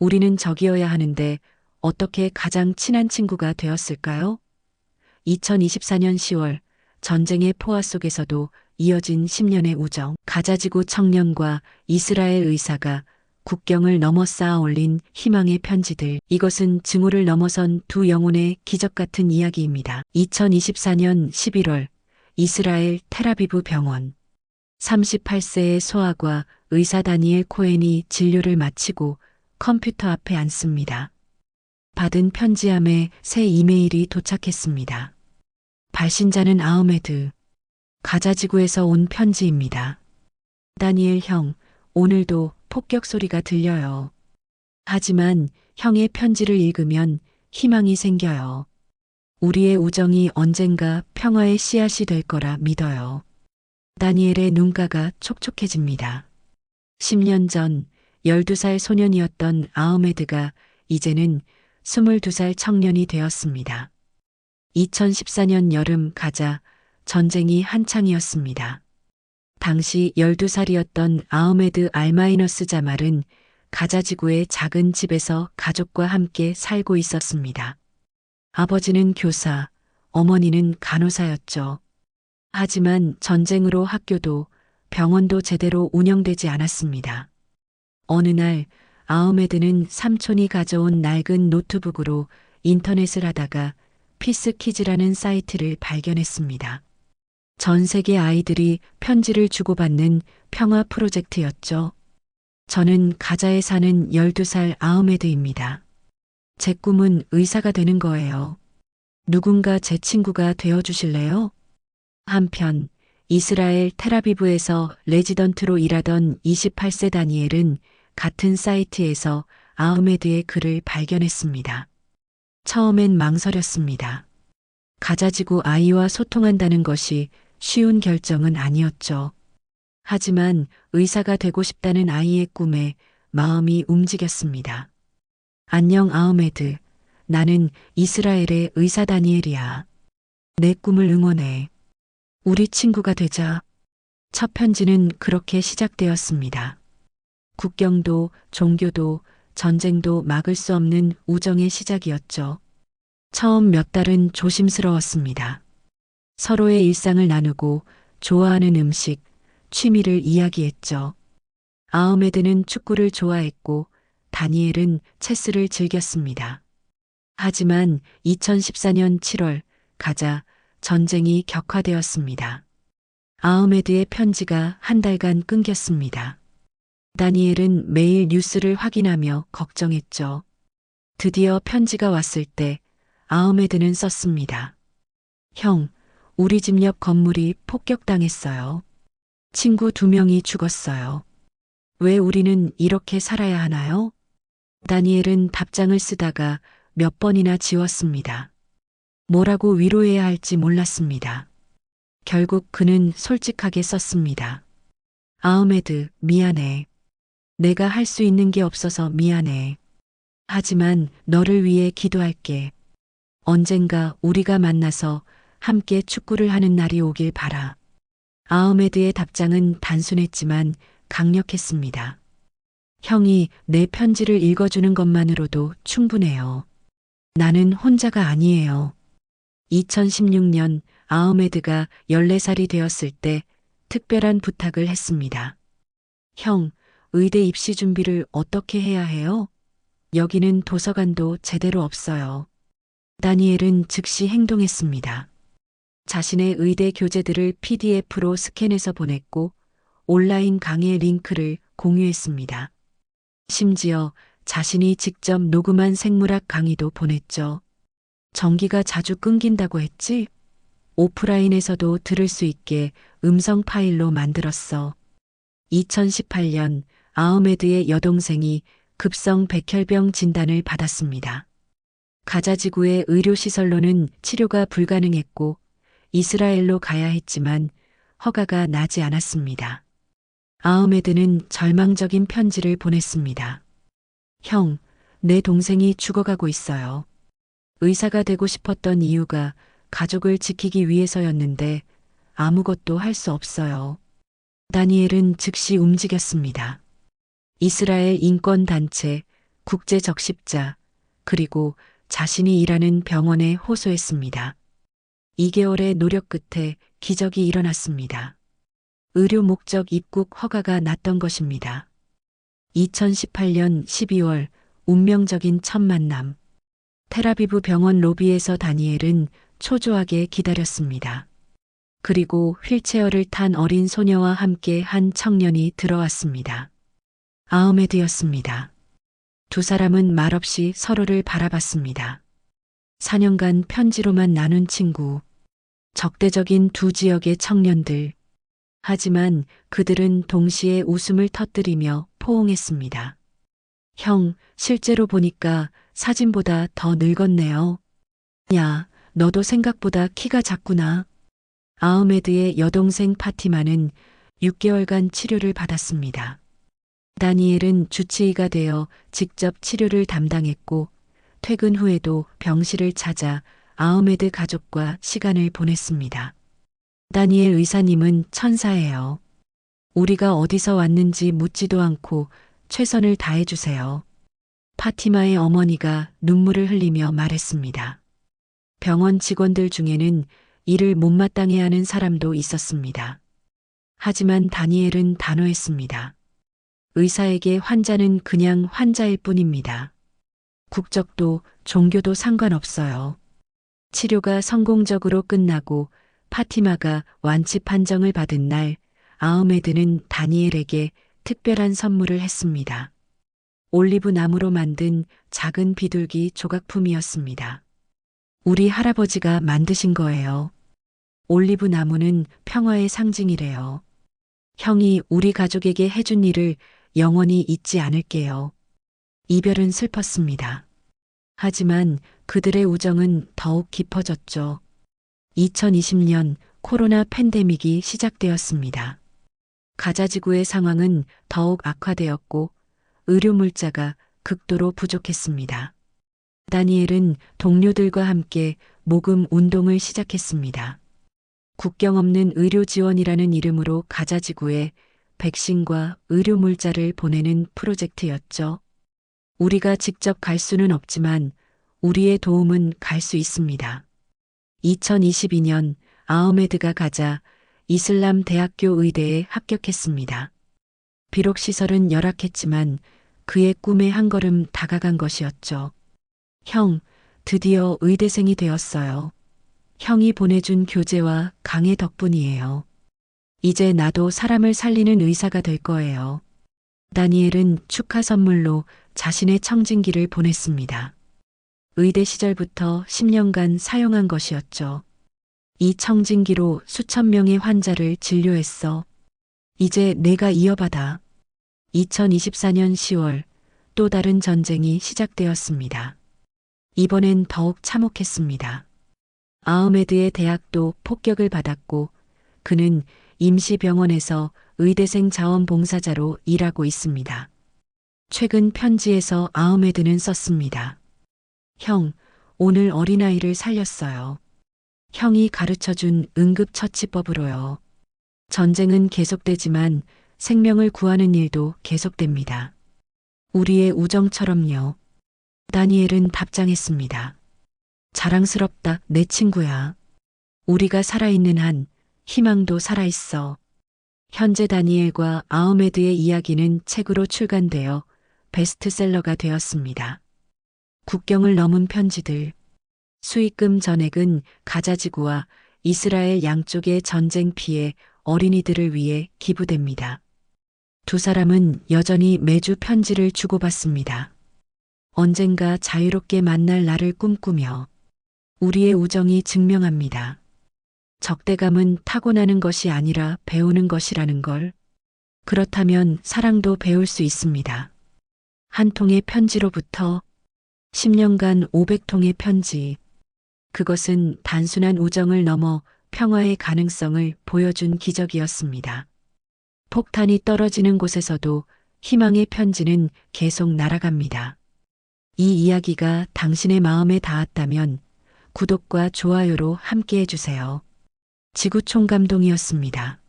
우리는 적이어야 하는데 어떻게 가장 친한 친구가 되었을까요? 2024년 10월 전쟁의 포화 속에서도 이어진 10년의 우정, 가자지구 청년과 이스라엘 의사가 국경을 넘어 쌓아 올린 희망의 편지들. 이것은 증오를 넘어선 두 영혼의 기적 같은 이야기입니다. 2024년 11월 이스라엘 테라비브 병원 38세의 소아과 의사 다니엘 코엔이 진료를 마치고 컴퓨터 앞에 앉습니다. 받은 편지함에 새 이메일이 도착했습니다. 발신자는 아흐메드. 가자지구에서 온 편지입니다. 다니엘 형, 오늘도 폭격 소리가 들려요. 하지만 형의 편지를 읽으면 희망이 생겨요. 우리의 우정이 언젠가 평화의 씨앗이 될 거라 믿어요. 다니엘의 눈가가 촉촉해집니다. 10년 전 12살 소년이었던 아흐메드가 이제는 22살 청년이 되었습니다. 2014년 여름 가자 전쟁이 한창이었습니다. 당시 12살이었던 아흐메드 알마이너스 자말은 가자 지구의 작은 집에서 가족과 함께 살고 있었습니다. 아버지는 교사, 어머니는 간호사였죠. 하지만 전쟁으로 학교도 병원도 제대로 운영되지 않았습니다. 어느 날 아흐메드는 삼촌이 가져온 낡은 노트북으로 인터넷을 하다가 피스키즈라는 사이트를 발견했습니다. 전 세계 아이들이 편지를 주고받는 평화 프로젝트였죠. 저는 가자에 사는 12살 아흐메드입니다. 제 꿈은 의사가 되는 거예요. 누군가 제 친구가 되어 주실래요? 한편 이스라엘 테라비브에서 레지던트로 일하던 28세 다니엘은 같은 사이트에서 아흐메드의 글을 발견했습니다. 처음엔 망설였습니다. 가자지구 아이와 소통한다는 것이 쉬운 결정은 아니었죠. 하지만 의사가 되고 싶다는 아이의 꿈에 마음이 움직였습니다. 안녕 아흐메드. 나는 이스라엘의 의사 다니엘이야. 내 꿈을 응원해. 우리 친구가 되자. 첫 편지는 그렇게 시작되었습니다. 국경도 종교도 전쟁도 막을 수 없는 우정의 시작이었죠. 처음 몇 달은 조심스러웠습니다. 서로의 일상을 나누고 좋아하는 음식, 취미를 이야기했죠. 아흐메드는 축구를 좋아했고 다니엘은 체스를 즐겼습니다. 하지만 2014년 7월 가자 전쟁이 격화되었습니다. 아흐메드의 편지가 한 달간 끊겼습니다. 다니엘은 매일 뉴스를 확인하며 걱정했죠. 드디어 편지가 왔을 때 아흐메드는 썼습니다. 형, 우리 집 옆 건물이 폭격당했어요. 친구 두 명이 죽었어요. 왜 우리는 이렇게 살아야 하나요? 다니엘은 답장을 쓰다가 몇 번이나 지웠습니다. 뭐라고 위로해야 할지 몰랐습니다. 결국 그는 솔직하게 썼습니다. 아흐메드, 미안해. 내가 할 수 있는 게 없어서 미안해. 하지만 너를 위해 기도할게. 언젠가 우리가 만나서 함께 축구를 하는 날이 오길 바라. 아흐메드의 답장은 단순했지만 강력했습니다. 형이 내 편지를 읽어주는 것만으로도 충분해요. 나는 혼자가 아니에요. 2016년 아흐메드가 14살이 되었을 때 특별한 부탁을 했습니다. 형, 의대 입시 준비를 어떻게 해야 해요? 여기는 도서관도 제대로 없어요. 다니엘은 즉시 행동했습니다. 자신의 의대 교재들을 PDF로 스캔해서 보냈고 온라인 강의 링크를 공유했습니다. 심지어 자신이 직접 녹음한 생물학 강의도 보냈죠. 전기가 자주 끊긴다고 했지? 오프라인에서도 들을 수 있게 음성 파일로 만들었어. 2018년 아흐메드의 여동생이 급성 백혈병 진단을 받았습니다. 가자지구의 의료시설로는 치료가 불가능했고 이스라엘로 가야 했지만 허가가 나지 않았습니다. 아흐메드는 절망적인 편지를 보냈습니다. 형, 내 동생이 죽어가고 있어요. 의사가 되고 싶었던 이유가 가족을 지키기 위해서였는데 아무것도 할 수 없어요. 다니엘은 즉시 움직였습니다. 이스라엘 인권단체 국제 적십자, 그리고 자신이 일하는 병원에 호소했습니다. 2개월의 노력 끝에 기적이 일어났습니다. 의료 목적 입국 허가가 났던 것입니다. 2018년 12월 운명적인 첫 만남. 테라비브 병원 로비에서 다니엘은 초조하게 기다렸습니다. 그리고 휠체어를 탄 어린 소녀와 함께 한 청년이 들어왔습니다. 아흐메드였습니다. 두 사람은 말없이 서로를 바라봤습니다. 4년간 편지로만 나눈 친구. 적대적인 두 지역의 청년들. 하지만 그들은 동시에 웃음을 터뜨리며 포옹했습니다. 형, 실제로 보니까 사진보다 더 늙었네요. 야, 너도 생각보다 키가 작구나. 아흐메드의 여동생 파티마는 6개월간 치료를 받았습니다. 다니엘은 주치의가 되어 직접 치료를 담당했고 퇴근 후에도 병실을 찾아 아흐메드 가족과 시간을 보냈습니다. 다니엘 의사님은 천사예요. 우리가 어디서 왔는지 묻지도 않고 최선을 다해주세요. 파티마의 어머니가 눈물을 흘리며 말했습니다. 병원 직원들 중에는 일을 못마땅해 하는 사람도 있었습니다. 하지만 다니엘은 단호했습니다. 의사에게 환자는 그냥 환자일 뿐입니다. 국적도 종교도 상관없어요. 치료가 성공적으로 끝나고 파티마가 완치 판정을 받은 날 아흐메드는 다니엘에게 특별한 선물을 했습니다. 올리브 나무로 만든 작은 비둘기 조각품이었습니다. 우리 할아버지가 만드신 거예요. 올리브 나무는 평화의 상징이래요. 형이 우리 가족에게 해준 일을 영원히 잊지 않을게요. 이별은 슬펐습니다. 하지만 그들의 우정은 더욱 깊어졌죠. 2020년 코로나 팬데믹이 시작되었습니다. 가자지구의 상황은 더욱 악화되었고 의료 물자가 극도로 부족했습니다. 다니엘은 동료들과 함께 모금 운동을 시작했습니다. 국경 없는 의료 지원이라는 이름으로 가자지구에 백신과 의료 물자를 보내는 프로젝트였죠. 우리가 직접 갈 수는 없지만 우리의 도움은 갈 수 있습니다. 2022년 아흐메드가 가자 이슬람 대학교 의대에 합격했습니다. 비록 시설은 열악했지만 그의 꿈에 한 걸음 다가간 것이었죠. 형, 드디어 의대생이 되었어요. 형이 보내준 교재와 강의 덕분이에요. 이제 나도 사람을 살리는 의사가 될 거예요. 다니엘은 축하 선물로 자신의 청진기를 보냈습니다. 의대 시절부터 10년간 사용한 것이었죠. 이 청진기로 수천 명의 환자를 진료했어. 이제 내가 이어받아. 2024년 10월 또 다른 전쟁이 시작되었습니다. 이번엔 더욱 참혹했습니다. 아흐메드의 대학도 폭격을 받았고 그는 임시병원에서 의대생 자원봉사자로 일하고 있습니다. 최근 편지에서 아흐메드는 썼습니다. 형, 오늘 어린아이를 살렸어요. 형이 가르쳐준 응급처치법으로요. 전쟁은 계속되지만 생명을 구하는 일도 계속됩니다. 우리의 우정처럼요. 다니엘은 답장했습니다. 자랑스럽다, 내 친구야. 우리가 살아있는 한 희망도 살아있어. 현재 다니엘과 아흐메드의 이야기는 책으로 출간되어 베스트셀러가 되었습니다. 국경을 넘은 편지들. 수익금 전액은 가자지구와 이스라엘 양쪽의 전쟁 피해 어린이들을 위해 기부됩니다. 두 사람은 여전히 매주 편지를 주고받습니다. 언젠가 자유롭게 만날 날을 꿈꾸며 우리의 우정이 증명합니다. 적대감은 타고나는 것이 아니라 배우는 것이라는 걸. 그렇다면 사랑도 배울 수 있습니다. 한 통의 편지로부터 10년간 500통의 편지. 그것은 단순한 우정을 넘어 평화의 가능성을 보여준 기적이었습니다. 폭탄이 떨어지는 곳에서도 희망의 편지는 계속 날아갑니다. 이 이야기가 당신의 마음에 닿았다면 구독과 좋아요로 함께 해주세요. 지구총감동이었습니다.